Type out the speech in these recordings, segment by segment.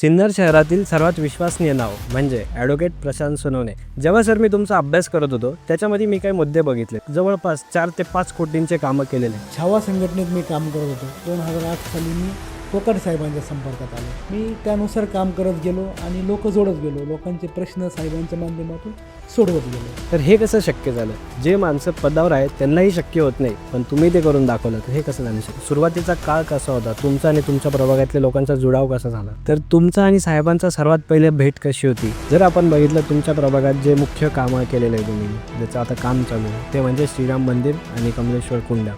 सिन्नर शहरातील सर्वात विश्वसनीय नाव म्हणजे ॲडव्होकेट प्रशांत सोनवणे. जेव्हा सर मी तुमचा अभ्यास करत होतो त्याच्यामध्ये मी काही मुद्दे बघितले. जवळपास चार ते पाच कोटींचे कामं केलेले. छावा संघटनेत मी काम करत होतो. दोन हजार आठ साली मी कोकट साहेबांच्या संपर्कात आलो. मी त्यानुसार काम करत गेलो आणि लोक जोडत गेलो. लोकांचे प्रश्न साहेबांच्या माध्यमातून सोडवत गेलो. तर हे कसं शक्य झालं? जे माणसं पदावर आहेत त्यांनाही शक्य होत नाही. पण तुम्ही ते करून दाखवलं तर हे कसं झालं सुरुवातीचा काळ कसा होता? तुमचा आणि तुमच्या प्रभागातल्या लोकांचा जुडाव कसा झाला? तर तुमचा आणि साहेबांचा सर्वात पहिले भेट कशी होती? जर आपण बघितलं तुमच्या प्रभागात जे मुख्य कामं केलेलं आहे तुम्ही ज्याचं आता काम चालू आहे ते म्हणजे श्रीराम मंदिर आणि कमलेश्वर कुंडा.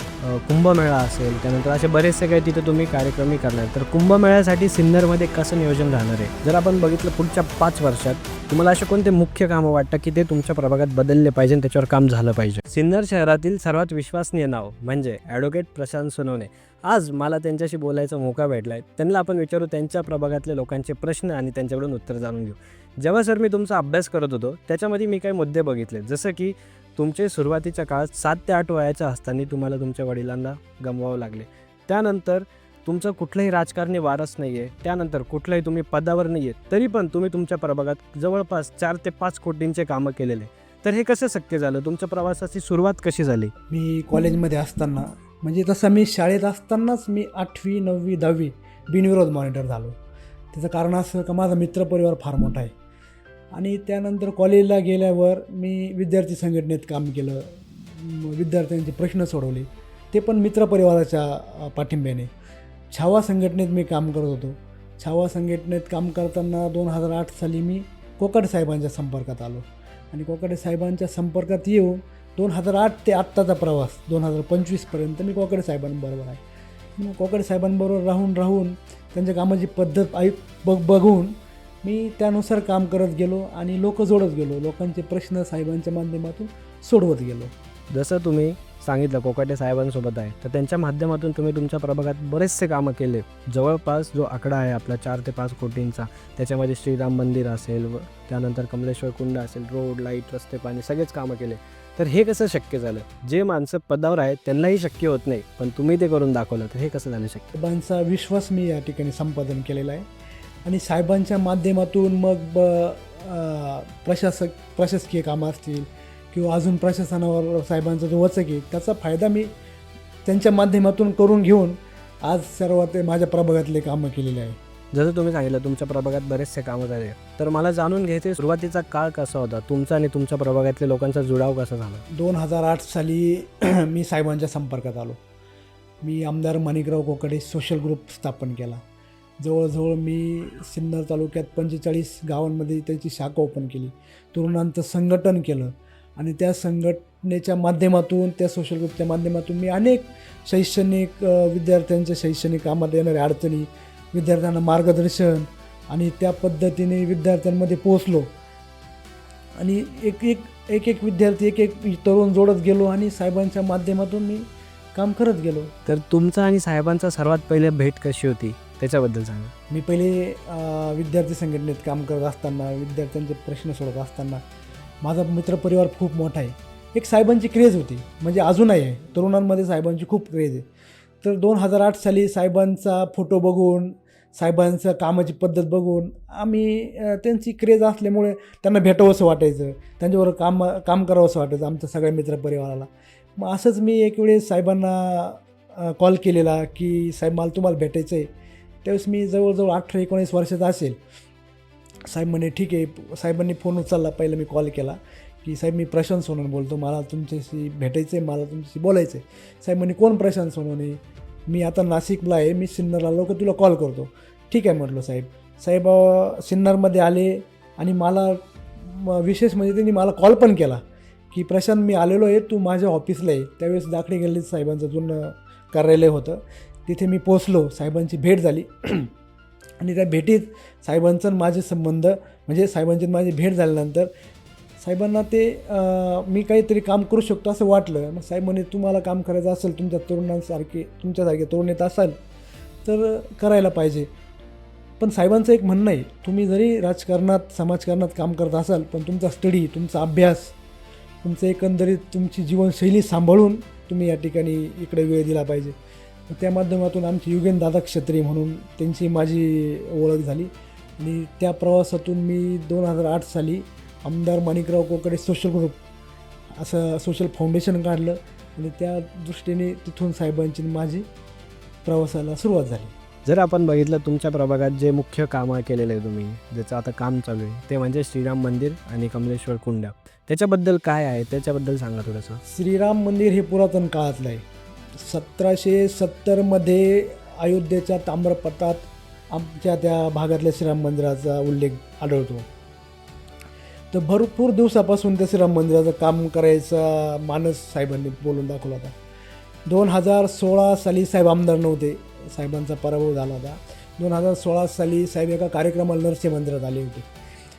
कुंभमेळा असेल त्यानंतर असे बरेचसे काही तिथे तुम्ही कार्यक्रमही करणार. तर कुंभमेळ्यासाठी सिन्नरमध्ये कसं नियोजन राहणार आहे? जर आपण बघितलं पुढच्या पाच वर्षात तुम्हाला असे कोणते मुख्य कामं वाटतं की ते तुमच्या प्रभागात बदलले पाहिजे त्याच्यावर काम झालं पाहिजे. सिन्नर शहरातील सर्वात विश्वसनीय नाव म्हणजे ॲडव्होकेट प्रशांत सोनवणे. आज मला त्यांच्याशी बोलायचा मोका भेटला आहे त्यांना आपण विचारू त्यांच्या प्रभागातल्या लोकांचे प्रश्न आणि त्यांच्याकडून उत्तर जाणून घेऊ. जेव्हा सर मी तुमचा अभ्यास करत होतो त्याच्यामध्ये मी काही मुद्दे बघितले. जसं की तुमचे सुरुवातीच्या काळात सात ते आठ वयाच्या असताना तुम्हाला तुमच्या वडिलांना गमवावं लागले. त्यानंतर तुमचं कुठलंही राजकारणी वारस नाही आहे त्यानंतर कुठलंही तुम्ही पदावर नाही आहे तरी पण तुम्ही तुमच्या प्रभागात जवळपास चार ते पाच कोटींचे कामं केलेले. तर हे कसं शक्य झालं? तुमच्या प्रवासाची सुरुवात कशी झाली? मी कॉलेजमध्ये असताना म्हणजे तसं मी शाळेत असतानाच मी आठवी नववी दहावी बिनविरोध मॉनिटर झालो. त्याचं कारण असं का माझा मित्रपरिवार फार मोठा आहे. आणि त्यानंतर कॉलेजला गेल्यावर मी विद्यार्थी संघटनेत काम केलं विद्यार्थ्यांचे प्रश्न सोडवले. ते पण मित्रपरिवाराच्या पाठिंब्याने. छावा संघटनेत मी काम करत होतो. छावा संघटनेत काम करताना दोन हजार आठ साली मी कोकट साहेबांच्या संपर्कात आलो. आणि कोकडे साहेबांच्या संपर्कात येऊन दोन हजार आठ ते आत्ताचा प्रवास दोन हजार पंचवीसपर्यंत मी कोकडे साहेबांबरोबर आहे. मग कोकडे साहेबांबरोबर राहून राहून त्यांच्या कामाची पद्धत ऐक बघ बघून मी त्यानुसार काम करत गेलो आणि लोक जोडत गेलो. लोकांचे प्रश्न साहेबांच्या माध्यमातून सोडवत गेलो. जसं तुम्ही सांगितलं कोकाटे साहेबांसोबत आहे. तर त्यांच्या माध्यमातून तुम्ही तुमच्या प्रभागात बरेचसे कामं केले. जवळपास जो आकडा आहे आपला चार ते पाच कोटींचा त्याच्यामध्ये श्रीराम मंदिर असेल व त्यानंतर कमलेश्वर कुंड असेल रोड लाइट रस्ते पाणी सगळेच कामं केले. तर हे कसं शक्य झालं? जे माणसं पदावर आहेत त्यांनाही शक्य होत नाही पण तुम्ही ते करून दाखवलं तर हे कसं झालं शक्य? साहेबांचा विश्वास मी या ठिकाणी संपादन केलेला आहे. आणि साहेबांच्या माध्यमातून मग ब प्रशासक प्रशासकीय कामं असतील किंवा अजून प्रशासनावर साहेबांचा जो वचक आहे त्याचा फायदा मी त्यांच्या माध्यमातून करून घेऊन आज सर्व ते माझ्या प्रभागातले कामं केलेले आहे. जसं तुम्ही सांगितलं तुमच्या प्रभागात बरेचसे कामं झाले. तर मला जाणून घ्यायचे सुरुवातीचा काळ कसा होता? तुमचा आणि तुमच्या प्रभागातल्या लोकांचा जुडाव कसा झाला? दोन हजार आठ साली मी साहेबांच्या संपर्कात आलो. मी आमदार माणिकराव कोकडे सोशल ग्रुप स्थापन केला. जवळजवळ मी सिन्नर तालुक्यात पंचेचाळीस गावांमध्ये त्याची शाखा ओपन केली. तरुणांचं संघटन केलं. आणि त्या संघटनेच्या माध्यमातून त्या सोशल ग्रुपच्या माध्यमातून मी अनेक शैक्षणिक विद्यार्थ्यांच्या शैक्षणिक कामात येणाऱ्या अडचणी विद्यार्थ्यांना मार्गदर्शन आणि त्या पद्धतीने विद्यार्थ्यांमध्ये पोचलो आणि एक एक एक एक विद्यार्थी एक एक तरुण जोडत गेलो आणि साहेबांच्या माध्यमातून मी काम करत गेलो. तर तुमचा आणि साहेबांचा सर्वात पहिले भेट कशी होती? त्याच्याबद्दल सांगा. मी पहिले विद्यार्थी संघटनेत काम करत असताना विद्यार्थ्यांचे प्रश्न सोडत असताना माझा मित्रपरिवार खूप मोठा आहे. एक साहेबांची क्रेज होती. म्हणजे अजूनही आहे. तरुणांमध्ये साहेबांची खूप क्रेज आहे. तर दोन हजार आठ साली साहेबांचा फोटो बघून साहेबांचं कामाची पद्धत बघून आम्ही त्यांची क्रेज असल्यामुळे त्यांना भेटावंसं वाटायचं. त्यांच्याबरोबर काम काम करावंसं वाटायचं आमच्या सगळ्या मित्रपरिवाराला मग असंच मी एक वेळेस साहेबांना कॉल केलेला की साहेब मला तुम्हाला भेटायचं आहे त्यावेळेस मी जवळजवळ अठरा एकोणीस वर्षाचा असेल. साहेब म्हणे ठीक आहे साहेबांनी फोन उचलला पहिला मी कॉल केला की साहेब मी प्रशांत सोनवणे बोलतो मला तुमच्याशी भेटायचं आहे मला तुमच्याशी बोलायचं आहे साहेब म्हणे कोण प्रशांत सोनवणे? मी आता नाशिकला आहे मी सिन्नरला आलो का तुला कॉल करतो. ठीक आहे म्हटलं साहेब. साहेब सिन्नरमध्ये आले आणि मला विशेष म्हणजे त्यांनी मला कॉल पण केला की प्रशांत मी आलेलो आहे तू माझ्या ऑफिसला आहे त्यावेळेस दाखले गेले साहेबांचं जुनं कार्यालय होतं. तिथे मी पोचलो साहेबांची भेट झाली. आणि त्या भेटीत साहेबांचा माझे संबंध म्हणजे साहेबांची माझी भेट झाल्यानंतर साहेबांना ते मी काहीतरी काम करू शकतो असं वाटलं. मग साहेब म्हणे तुम्हाला काम करायचं असेल तुमच्या तरुणांसारखे तुमच्यासारखे तरुण येत असाल तर करायला पाहिजे. पण साहेबांचं एक म्हणणं आहे तुम्ही जरी राजकारणात समाजकारणात काम करत असाल पण तुमचा स्टडी तुमचा अभ्यास तुमचं एकंदरीत तुमची जीवनशैली सांभाळून तुम्ही या ठिकाणी इकडे वेळ दिला पाहिजे. त्या माध्यमातून आमची युगेन दादा क्षत्रिय म्हणून त्यांची माझी ओळख झाली. आणि त्या प्रवासातून मी दोन हजार आठ साली आमदार माणिकराव कोकडे सोशल ग्रुप असं सोशल फाउंडेशन काढलं. आणि त्या दृष्टीने तिथून साहेबांची माझी प्रवासाला सुरुवात झाली. जर आपण बघितलं तुमच्या प्रभागात जे मुख्य कामं केलेले आहे तुम्ही ज्याचं आता काम चालू आहे ते म्हणजे श्रीराम मंदिर आणि कमलेश्वर कुंड. त्याच्याबद्दल काय आहे? त्याच्याबद्दल सांगा थोडंसं. श्रीराम मंदिर हे पुरातन काळातलं आहे. सतराशे सत्तरमध्ये अयोध्येच्या ताम्रपत्रात आमच्या त्या भागातल्या श्रीराम मंदिराचा उल्लेख आढळतो. तर भरपूर दिवसापासून त्या श्रीराम मंदिराचं काम करायचा मानस साहेबांनी बोलून दाखवला होता. दोन हजार सोळा साली साहेब आमदार नव्हते साहेबांचा पराभव झाला होता. दोन हजार सोळा साली साहेब एका कार्यक्रमाला नरसिंह मंदिरात आले होते.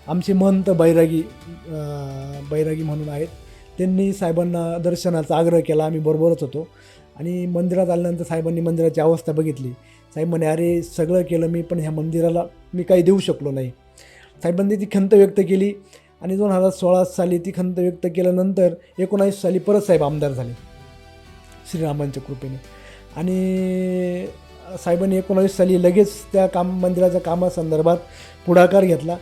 आमचे महंत बैरागी बैरागी म्हणून आहेत. त्यांनी साहेबांना दर्शनाचा आग्रह केला आम्ही बरोबरच होतो. आणि मंदिरात आल्यानंतर साहेबांनी मंदिराची अवस्था बघितली. साहेब म्हणे अरे सगळं केलं मी पण ह्या मंदिराला मी काही देऊ शकलो नाही. साहेबांनी ती खंत व्यक्त केली आणि दोन हजार सोळा साली ती खंत व्यक्त केल्यानंतर एकोणावीस साली परत साहेब आमदार झाले श्रीरामांच्या कृपेने. आणि साहेबांनी एकोणावीस साली लगेच त्या काम मंदिराच्या कामासंदर्भात पुढाकार घेतला.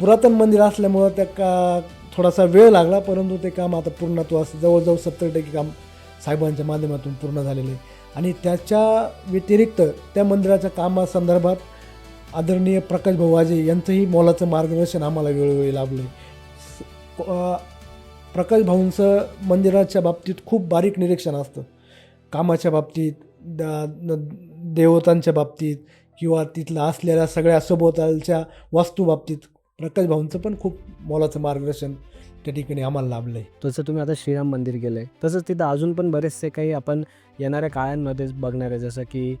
पुरातन मंदिर असल्यामुळं त्या का थोडासा वेळ लागला परंतु ते काम आता पूर्णत्वास जवळजवळ सत्तर टक्के काम साहेबांच्या माध्यमातून पूर्ण झालेले. आहे आणि त्याच्या व्यतिरिक्त त्या मंदिराच्या कामासंदर्भात आदरणीय प्रकाश भाऊ वाजे यांचंही मोलाचं मार्गदर्शन आम्हाला वेळोवेळी लाभलं आहे प्रकाश भाऊंचं मंदिराच्या बाबतीत खूप बारीक निरीक्षण असतं. कामाच्या बाबतीत देवतांच्या बाबतीत किंवा तिथलं असलेल्या सगळ्या सभोवतालच्या वास्तूबाबतीत प्रकाश भाऊंचं पण खूप मोलाचं मार्गदर्शन त्या ठिकाणी आम्हाला लाभलं आहे तसं तुम्ही आता श्रीराम मंदिर केलं आहे तसंच तिथं अजून पण बरेचसे काही आपण येणाऱ्या काळांमध्येच बघणार आहे. जसं की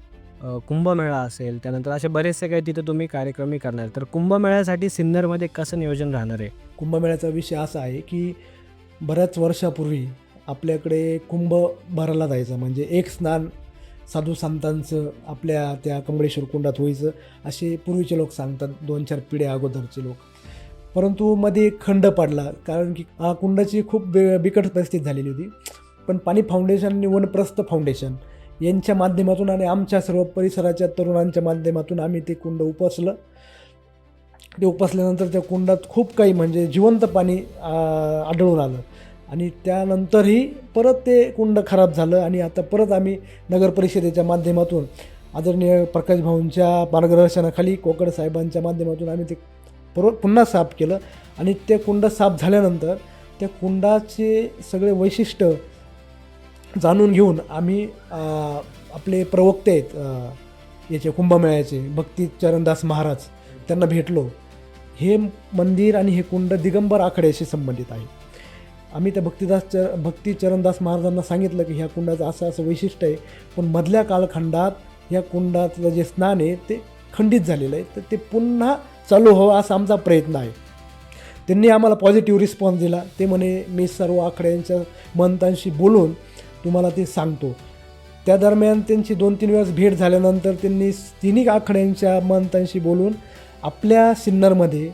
कुंभमेळा असेल त्यानंतर असे बरेचसे काही तिथं तुम्ही कार्यक्रमही करणार. तर कुंभमेळ्यासाठी सिन्नरमध्ये कसं नियोजन राहणार आहे? कुंभमेळ्याचा विषय असा आहे की बऱ्याच वर्षापूर्वी आपल्याकडे कुंभ भरायला जायचं. म्हणजे एक स्नान साधू संतांचं आपल्या त्या कमळेश्वर कुंडात व्हायचं. असे पूर्वीचे लोक सांगतात दोन चार पिढ्या अगोदरचे लोक. परंतु मध्ये एक खंड पडला कारण की हा कुंडाची खूप बे बिकट परिस्थिती झालेली होती. पण पाणी फाउंडेशन आणि वनप्रस्थ फाउंडेशन यांच्या माध्यमातून आणि आमच्या सर्व परिसराच्या तरुणांच्या माध्यमातून आम्ही ते कुंड उपसलं. ते उपसल्यानंतर त्या कुंडात खूप काही म्हणजे जिवंत पाणी आढळून आलं. आणि त्यानंतरही परत ते कुंड खराब झालं आणि आता परत आम्ही नगर परिषदेच्या माध्यमातून आदरणीय प्रकाश भाऊंच्या मार्गदर्शनाखाली कोकड साहेबांच्या माध्यमातून आम्ही ते बरोबर पुन्हा साफ केलं आणि ते कुंड साफ झाल्यानंतर त्या कुंडाचे सगळे वैशिष्ट्य जाणून घेऊन आम्ही आपले प्रवक्ते आहेत याचे कुंभमेळ्याचे भक्ती चरणदास महाराज त्यांना भेटलो. हे मंदिर आणि हे कुंड दिगंबर आखड्याशी संबंधित आहे. आम्ही त्या भक्तिदास च भक्ती चरणदास महाराजांना सांगितलं की ह्या कुंडाचं असं असं वैशिष्ट्य आहे पण मधल्या कालखंडात या कुंडातलं जे स्नान आहे ते खंडित झालेलं आहे. तर ते पुन्हा चालू हो असा आमचा प्रयत्न आहे. त्यांनी आम्हाला पॉझिटिव्ह रिस्पॉन्स दिला. ते म्हणे मी सर्व आखड्यांच्या मंतांशी बोलून तुम्हाला ते सांगतो. त्या दरम्यान त्यांची दोन तीन वेळेस भेट झाल्यानंतर त्यांनी तिन्ही आखड्यांच्या मंतांशी बोलून आपल्या सिन्नरमध्ये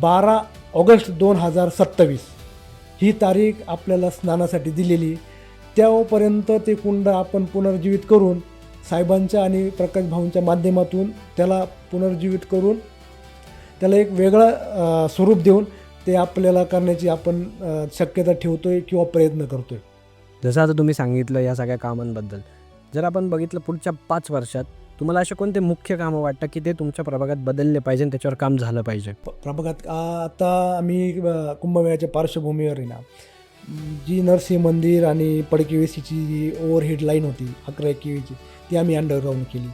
बारा ऑगस्ट दोन हजार सत्तावीस ही तारीख आपल्याला स्नानासाठी दिलेली. त्यापर्यंत ते कुंड आपण पुनर्जीवित करून साहेबांच्या आणि प्रकाश भाऊंच्या माध्यमातून त्याला पुनर्जीवित करून त्याला एक वेगळं स्वरूप देऊन ते आपल्याला करण्याची आपण शक्यता ठेवतोय किंवा प्रयत्न करतोय. जसं आता तुम्ही सांगितलं या सगळ्या कामांबद्दल जर आपण बघितलं पुढच्या पाच वर्षात तुम्हाला असे कोणते मुख्य कामं वाटतं की ते तुमच्या प्रभागात बदलले पाहिजे आणि त्याच्यावर काम झालं पाहिजे? प्रभागात आ- आता आम्ही कुंभमेळ्याच्या पार्श्वभूमीवर आहे ना जी नरसिंह मंदिर आणि पडकी वेसीची जी ओव्हरहेड लाईन होती अकरा केवीची ती आम्ही अंडरग्राऊंड केली.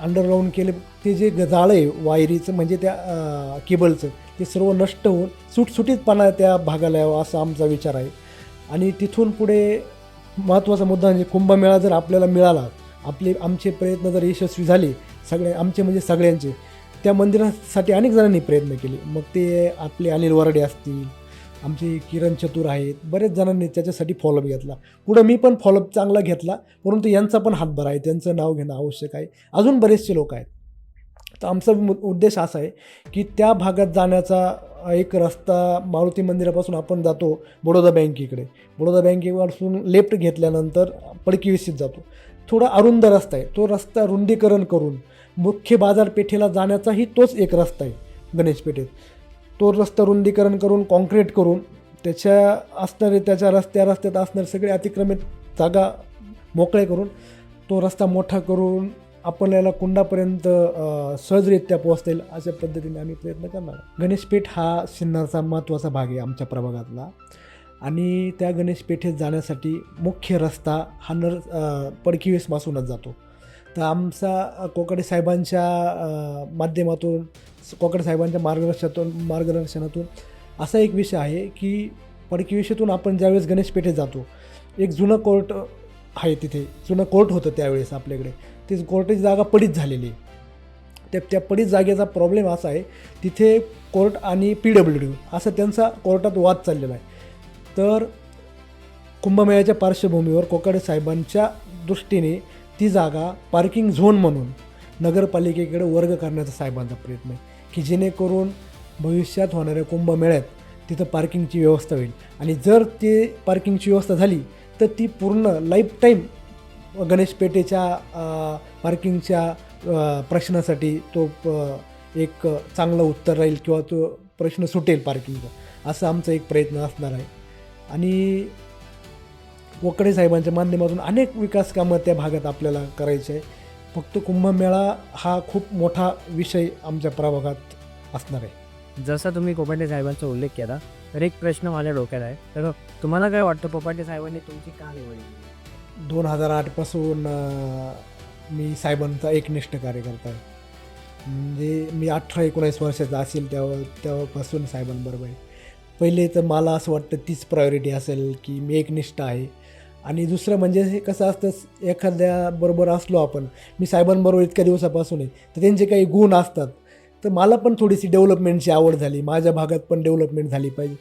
अंडरग्राऊंड केले ते जे जाळं आहे वायरीचं म्हणजे त्या केबलचं ते सर्व नष्ट होऊन सुटसुटीतपणा त्या भागाला यावं असा आमचा विचार आहे. आणि तिथून पुढे महत्त्वाचा मुद्दा म्हणजे कुंभमेळा जर आपल्याला मिळाला आपले आमचे प्रयत्न जर यशस्वी झाले सगळे आमचे म्हणजे सगळ्यांचे त्या मंदिरासाठी अनेक जणांनी प्रयत्न केले. मग ते आपले अनिल वरडे असतील आमचे किरण चतुर आहेत बरेच जणांनी त्याच्यासाठी फॉलोअप घेतला. पुढं मी पण फॉलोअप चांगला घेतला परंतु यांचा पण हातभार आहे त्यांचं नाव घेणं आवश्यक आहे. अजून बरेचसे लोक आहेत. तर आमचा मु- उद्देश असा आहे की त्या भागात जाण्याचा एक रस्ता मारुती मंदिरापासून आपण जातो बडोदा बँकेकडे बडोदा बँकेपासून लेफ्ट घेतल्यानंतर पडकीविसीत जातो. थोडा अरुंद रस्ता आहे तो रस्ता रुंदीकरण करून मुख्य बाजारपेठेला जाण्याचाही तोच एक रस्ता आहे गणेशपेठेत. तो रस्ता रुंदीकरण करून कॉन्क्रीट करून त्याच्या असणारे त्याच्या रस्त्या रस्त्यात असणारे सगळे अतिक्रमित जागा मोकळे करून तो रस्ता मोठा करून आपल्याला कुंडापर्यंत सहजरित्या पोहोचता येईल अशा पद्धतीने आम्ही प्रयत्न करणार. गणेशपीठ गणेशपेठ हा सिन्नरचा महत्त्वाचा भाग आहे आमच्या प्रभागातला. आणि त्या गणेशपेठेत जाण्यासाठी मुख्य रस्ता हा नर पडकीवेसपासूनच जातो. तर आमचा कोकडे साहेबांच्या माध्यमातून कोकड साहेबांच्या मार्गदर्शनातून मार्गदर्शनातून असा एक विषय आहे की पडकीवेशीतून आपण ज्यावेळेस गणेश पेठेत जातो एक जुनं कोर्ट आहे तिथे. जुनं कोर्ट होतं त्यावेळेस आपल्याकडे. ती कोर्टाची जागा पडीत झालेली आहे. त्या त्या पडीत जागेचा प्रॉब्लेम असा आहे तिथे कोर्ट आणि पी डब्ल्यू डी असा त्यांचा कोर्टात वाद चाललेला आहे. तर कुंभमेळ्याच्या पार्श्वभूमीवर कोकाडे साहेबांच्या दृष्टीने ती जागा पार्किंग झोन म्हणून नगरपालिकेकडे वर्ग करण्याचा साहेबांचा प्रयत्न आहे. की जेणेकरून भविष्यात होणाऱ्या कुंभमेळ्यात तिथं पार्किंगची व्यवस्था होईल. आणि जर ते पार्किंगची व्यवस्था झाली तर ती पूर्ण लाईफ टाईम गणेश पार्किंगच्या प्रश्नासाठी तो प- एक चांगलं उत्तर राहील किंवा तो प्रश्न सुटेल पार्किंगचा असा आमचा एक प्रयत्न असणार आहे. आणि वकडे साहेबांच्या माध्यमातून अनेक विकास कामं त्या भागात आपल्याला करायचे आहे. फक्त कुंभमेळा हा खूप मोठा विषय आमच्या प्रभागात असणार आहे. जसा तुम्ही कोपाटे साहेबांचा उल्लेख केला तर एक प्रश्न माझ्या डोक्यात आहे. तर तुम्हाला काय वाटतं पोपाटे साहेबांनी तुमची का निवडली? दोन हजार आठपासून मी साहेबांचा एकनिष्ठ कार्यकर्ता आहे. म्हणजे मी अठरा एकोणावीस वर्षाचा असेल तेव्हा तेव्हापासून साहेबांबरोबर आहे. पहिले तर मला असं वाटतं तीच प्रायोरिटी असेल की मी एकनिष्ठ आहे. आणि दुसरं म्हणजे हे कसं असतं एखाद्याबरोबर असलो आपण मी साहेबांबरोबर इतक्या दिवसापासून आहे तर त्यांचे काही गुण असतात. तर मला पण थोडीशी डेव्हलपमेंटची आवड झाली माझ्या भागात पण डेव्हलपमेंट झाली पाहिजे.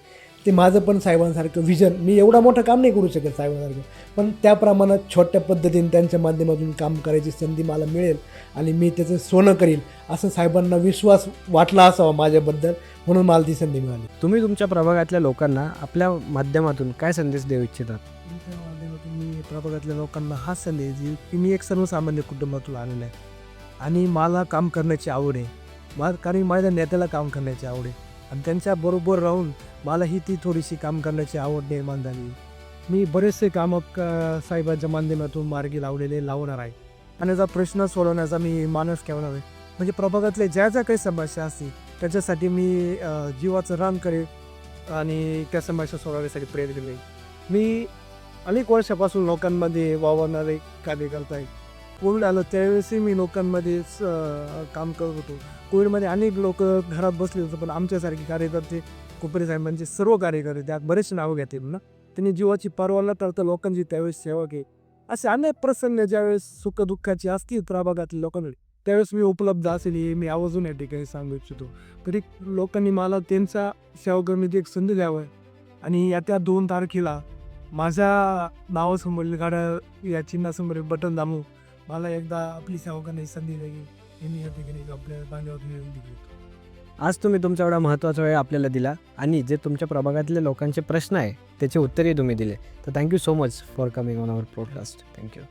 ते माझं पण साहेबांसारखं विजन मी एवढा मोठं काम नाही करू शकत साहेबांसारखं. पण त्या प्रमाणात छोट्या पद्धतीने त्यांच्या माध्यमातून काम करायची संधी मला मिळेल आणि मी त्याचं सोनं करील असं साहेबांना विश्वास वाटला असावा माझ्याबद्दल म्हणून मला ती संधी मिळाली. तुम्ही तुमच्या प्रभागातल्या लोकांना आपल्या माध्यमातून काय संदेश देऊ इच्छितात? माध्यमातून मी प्रभागातल्या लोकांना हा संदेश देईल की मी एक सर्वसामान्य कुटुंबातून आलेलं आहे. आणि मला काम करण्याची आवड आहे. मा कारण माझ्या नेत्याला काम करण्याची आवड आहे. आणि त्यांच्या बरोबर राहून मलाही ती थोडीशी काम करण्याची आवड निर्माण झाली. मी बरेचसे कामं साहेबांच्या माध्यमातून मार्गी लावलेले लावणार आहे. आणि याचा प्रश्न सोडवण्याचा मी मानस ठेवणार आहे. म्हणजे प्रभागातल्या ज्या ज्या काही समस्या असतील त्याच्यासाठी मी जीवाचं रान करेल आणि त्या समस्या सोडवण्यासाठी प्रयत्न केले मी अनेक वर्षापासून लोकांमध्ये वावरणारे कार्यकर्ता आहेत कोविड आलं त्यावेळेसही मी लोकांमध्येच काम करत होतो. कोविडमध्ये अनेक लोक घरात बसले होते पण आमच्यासारखे कार्यकर्ते कोपरे साहेबांचे सर्व कार्यकर्ते त्यात बरेचसे नावं घेतील ना त्यांनी जीवाची पर्वा न तर लोकांची त्यावेळेस सेवा केली. असे अनेक प्रसंग ज्यावेळेस सुखदुःखाची असतील प्रभागातील लोकांकडे त्यावेळेस मी उपलब्ध असेल हे मी आवर्जून या ठिकाणी सांगू इच्छितो. तरी लोकांनी मला त्यांचा सेवा करण्याची एक संधी द्यावं. आणि या त्या दोन तारखेला माझ्या नावासमोरील गाड्या या चिन्हासमोर बटन दामू मला एकदा आपली सेवा करण्याची संधी द्यावी हे मी या ठिकाणी आपल्या बांधवातून विनंती करतो आज तुम्ही तुमचा एवढा महत्त्वाचा वेळ आपल्याला दिला आणि जे तुमच्या प्रभागातले लोकांचे प्रश्न आहे त्याचे उत्तरही तुम्ही दिले. तर thank you so much for coming on our podcast thank you